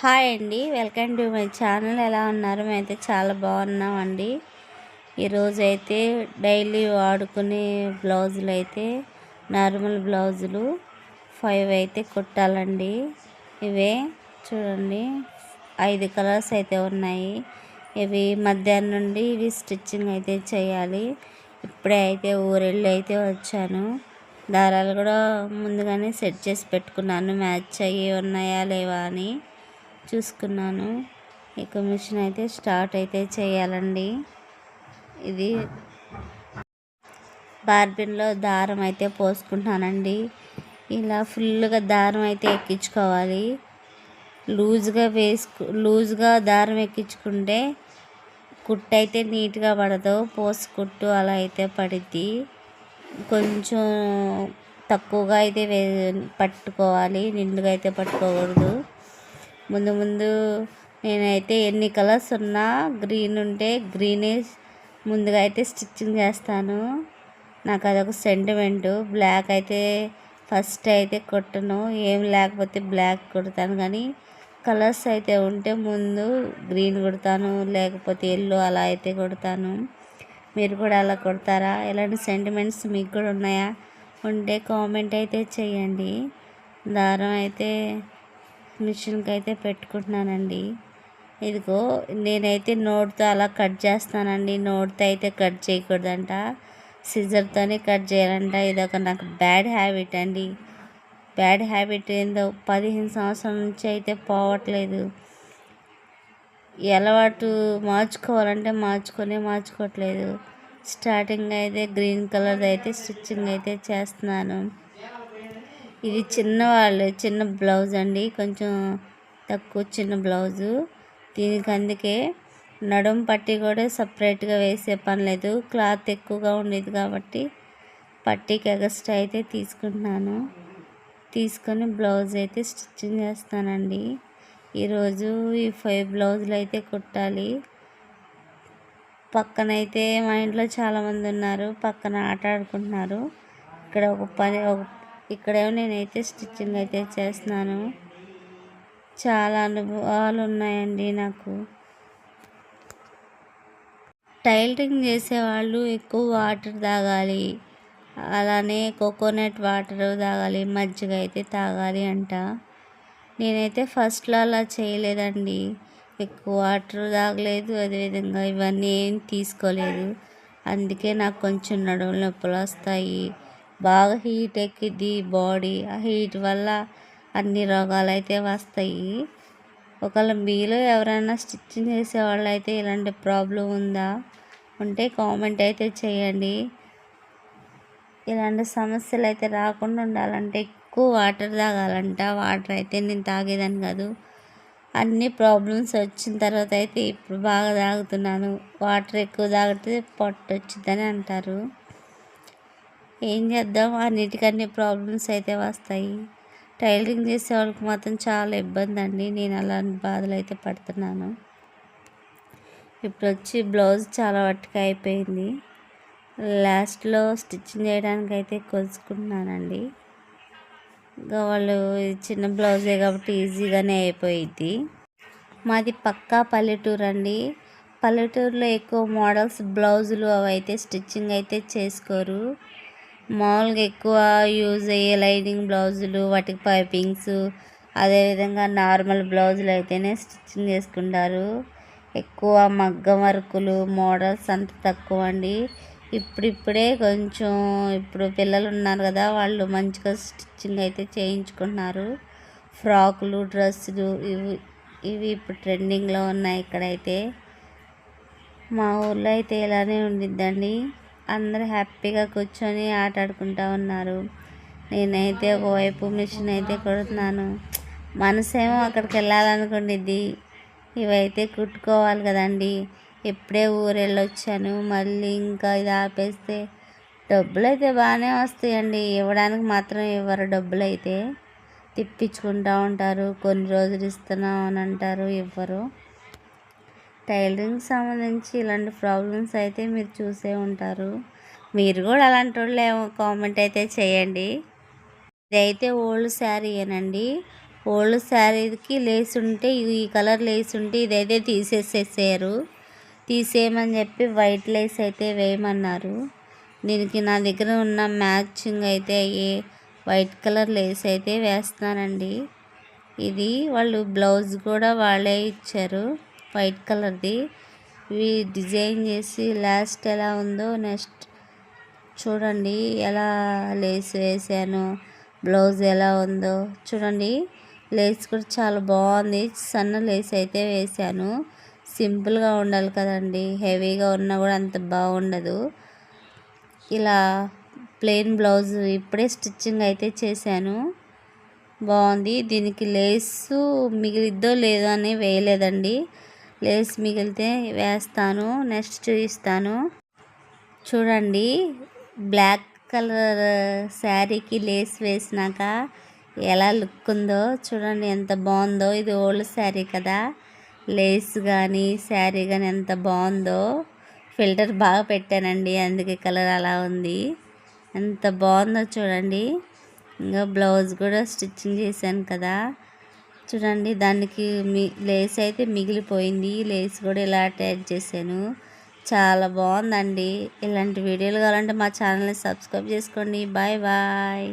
Hi అండి. Welcome to my channel. ఎలా ఉన్నారు? మేమైతే చాలా బాగున్నామండి. ఈరోజు అయితే డైలీ వాడుకునే బ్లౌజులు అయితే నార్మల్ బ్లౌజులు ఫైవ్ అయితే కుట్టాలండి. ఇవే చూడండి. ఐదు కలర్స్ అయితే ఉన్నాయి. ఇవి మధ్యాహ్నం నుండి ఇవి స్టిచ్చింగ్ అయితే చేయాలి. ఇప్పుడే అయితే ఊరెళ్ళి అయితే వచ్చాను. దారాలు కూడా ముందుగానే సెట్ చేసి పెట్టుకున్నాను. మ్యాచ్ అయ్యి ఉన్నాయా లేవా అని. చూసుకున్నాను. ఇక మిషన్ అయితే స్టార్ట్ అయితే చేయాలండి. ఇది బార్బిన్లో దారం అయితే పోసుకుంటానండి. ఇలా ఫుల్గా దారం అయితే ఎక్కించుకోవాలి. లూజ్గా వేసుకు లూజ్గా దారం ఎక్కించుకుంటే కుట్టు అయితే నీట్గా పడదు. పోసు కుట్టు అలా అయితే పడిద్ది. కొంచెం తక్కువగా అయితే వే పట్టుకోవాలి. నిండుగా అయితే పట్టుకోకూడదు. ముందు ముందు నేనైతే ఎన్ని కలర్స్ ఉన్నా గ్రీన్ ఉంటే గ్రీనే ముందుగా అయితే స్టిచ్చింగ్ చేస్తాను. నాకు అదొక సెంటిమెంటు బ్లాక్ అయితే ఫస్ట్ అయితే కొట్టను. ఏం లేకపోతే బ్లాక్ కొడతాను. కానీ కలర్స్ అయితే ఉంటే ముందు గ్రీన్ కొడతాను లేకపోతే ఎల్లో అలా అయితే కొడతాను. మీరు కూడా అలా కొడతారా? ఎలాంటి సెంటిమెంట్స్ మీకు కూడా ఉన్నాయా? ఉంటే కామెంట్ అయితే చేయండి. దారం అయితే మిషన్కి అయితే పెట్టుకుంటున్నానండి. ఇదిగో నేనైతే నోట్తో అలా కట్ చేస్తానండి. నోట్తో అయితే కట్ చేయకూడదంట. సిజర్తోనే కట్ చేయాలంట. ఇది ఒక నాకు బ్యాడ్ హ్యాబిట్ అండి. బ్యాడ్ హ్యాబిట్ ఏందో పదిహేను సంవత్సరాల నుంచి అయితే పోవట్లేదు. అలవాటు మార్చుకోవాలంటే మార్చుకొని మార్చుకోవట్లేదు. స్టార్టింగ్ అయితే గ్రీన్ కలర్ అయితే స్టిచ్చింగ్ అయితే చేస్తున్నాను. ఇది చిన్నవాళ్ళు చిన్న బ్లౌజ్ అండి. కొంచెం తక్కువ చిన్న బ్లౌజు. దీనికి అందుకే నడుం పట్టి కూడా సపరేట్గా వేసే పని లేదు. క్లాత్ ఎక్కువగా ఉండేది కాబట్టి పట్టీకి ఎగస్ట్రా అయితే తీసుకుంటున్నాను. తీసుకొని బ్లౌజ్ అయితే స్టిచ్చింగ్ చేస్తానండి. ఈరోజు ఈ ఫైవ్ బ్లౌజులు అయితే కుట్టాలి. పక్కనైతే మా ఇంట్లో చాలామంది ఉన్నారు. పక్కన ఆట ఆడుకుంటున్నారు. ఇక్కడ ఒక పని ఒక ఇక్కడేమో నేనైతే స్టిచ్చింగ్ అయితే చేస్తున్నాను. చాలా అనుభవాలు ఉన్నాయండి నాకు. టైలరింగ్ చేసేవాళ్ళు ఎక్కువ వాటర్ తాగాలి. అలానే కోకోనట్ వాటర్ తాగాలి మజ్జిగ అయితే తాగాలి అంట. నేనైతే ఫస్ట్లో అలా చేయలేదండి. ఎక్కువ వాటర్ తాగలేదు అదేవిధంగా ఇవన్నీ ఏం తీసుకోలేదు. అందుకే నాకు కొంచెం నడుము నొప్పులు వస్తాయి. బాగా హీట్ ఎక్కిద్ది బాడీ ఆ హీట్ వల్ల అన్ని రోగాలు అయితే వస్తాయి. ఒకవేళ మీలో ఎవరైనా స్టిచ్చింగ్ చేసేవాళ్ళు అయితే ఇలాంటి ప్రాబ్లం ఉందా? ఉంటే కామెంట్ అయితే చేయండి. ఇలాంటి సమస్యలు అయితే రాకుండా ఉండాలంటే ఎక్కువ వాటర్ తాగాలంట. వాటర్ అయితే నేను తాగేదాన్ని కాదు. అన్ని ప్రాబ్లమ్స్ వచ్చిన తర్వాత అయితే ఇప్పుడు బాగా తాగుతున్నాను. వాటర్ ఎక్కువ తాగితే పొట్ట వచ్చిందని అంటారు. ఏం చేద్దాం? అన్నిటికన్నీ ప్రాబ్లమ్స్ అయితే వస్తాయి. టైలరింగ్ చేసే వాళ్ళకి మాత్రం చాలా ఇబ్బంది అండి నేను అలాంటి బాధలు అయితే పడుతున్నాను. ఇప్పుడు వచ్చి బ్లౌజ్ చాలా వట్టుగా అయిపోయింది. లాస్ట్లో స్టిచ్చింగ్ చేయడానికి అయితే కొలుచుకుంటున్నానండి ఇంకా వాళ్ళు చిన్న బ్లౌజే కాబట్టి ఈజీగానే అయిపోయింది మాది పక్కా పల్లెటూరు అండి. పల్లెటూరులో ఎక్కువ మోడల్స్ బ్లౌజులు అవి అయితే స్టిచ్చింగ్ అయితే చేసుకోరు. మామూలుగా ఎక్కువ యూజ్ అయ్యే లైనింగ్ బ్లౌజులు వాటికి పైపింగ్స్ అదేవిధంగా నార్మల్ బ్లౌజులు అయితేనే స్టిచ్చింగ్ చేసుకుంటారు. ఎక్కువ మగ్గం వర్కులు మోడల్స్ అంత తక్కువ అండి. ఇప్పుడిప్పుడే కొంచెం ఇప్పుడు పిల్లలు ఉన్నారు కదా వాళ్ళు మంచిగా స్టిచ్చింగ్ అయితే చేయించుకుంటున్నారు. ఫ్రాకులు డ్రెస్సులు ఇవి ఇవి ఇప్పుడు ట్రెండింగ్లో ఉన్నాయి ఇక్కడైతే. మా ఊళ్ళో అయితే ఇలానే ఉండిద్దండి. అందరు హ్యాపీగా కూర్చొని ఆట ఆడుకుంటూ ఉన్నారు. నేనైతే ఒకవైపు మిషన్ అయితే కొడుతున్నాను. మనసేమో అక్కడికి వెళ్ళాలనుకునేది ఇవైతే కుట్టుకోవాలి కదండి. ఎప్పుడే ఊరు వెళ్ళొచ్చాను మళ్ళీ ఇంకా ఇది ఆపేస్తే డబ్బులు అయితే బాగానే వస్తాయండి. ఇవ్వడానికి మాత్రం ఇవ్వరు డబ్బులు అయితే తిప్పించుకుంటూ ఉంటారు. కొన్ని రోజులు ఇస్తున్నాం అని అంటారు. ఇవ్వరు. టైలరింగ్ సంబంధించి ఇలాంటి ప్రాబ్లమ్స్ అయితే మీరు చూసే ఉంటారు. మీరు కూడా అలాంటి వాళ్ళు ఏమో కామెంట్ అయితే చేయండి. ఇదైతే ఓల్డ్ శారీ ఓల్డ్ శారీకి లేస్ ఉంటే ఈ కలర్ లేస్ ఉంటే ఇదైతే తీసేసేసారు. తీసేయమని చెప్పి వైట్ లేస్ అయితే వేయమన్నారు. దీనికి నా దగ్గర ఉన్న మ్యాచింగ్ అయితే అయ్యే వైట్ కలర్ లేస్ అయితే వేస్తున్నానండి. ఇది వాళ్ళు బ్లౌజ్ కూడా వాళ్ళే ఇచ్చారు. వైట్ కలర్ది. ఇవి డిజైన్ చేసి లాస్ట్ ఎలా ఉందో నెక్స్ట్ చూడండి ఎలా లేస్ వేసాను బ్లౌజ్ ఎలా ఉందో. చూడండి లేస్ కూడా చాలా బాగుంది. సన్న లేస్ అయితే వేసాను. సింపుల్గా ఉండాలి కదండి. హెవీగా ఉన్నా కూడా అంత బాగుండదు. ఇలా ప్లెయిన్ బ్లౌజ్ ఇప్పుడే స్టిచ్చింగ్ అయితే చేశాను. బాగుంది. దీనికి లేసు మిగిలిద్దో లేదో అని వేయలేదండి. లేస్ మిగిలితే వేస్తాను నెక్స్ట్ చూపిస్తాను చూడండి బ్లాక్ కలర్ శారీకి లేస్ వేసినాక ఎలా లుక్ ఉందో చూడండి ఎంత బాగుందో. ఇది ఓల్డ్ శారీ కదా. లేస్ కానీ శారీ కానీ ఎంత బాగుందో. ఫిల్టర్ బాగా పెట్టానండి అందుకే కలర్ అలా ఉంది. ఎంత బాగుందో చూడండి. ఇంకా బ్లౌజ్ కూడా స్టిచ్చింగ్ చేశాను కదా. చూడండి దానికి మీ లేస్ అయితే మిగిలిపోయింది. లేస్ కూడా ఇలా అటాచ్ చేశాను. చాలా బాగుందండి. ఇలాంటి వీడియోలు కావాలంటే మా ఛానల్ని సబ్స్క్రైబ్ చేసుకోండి. Bye bye.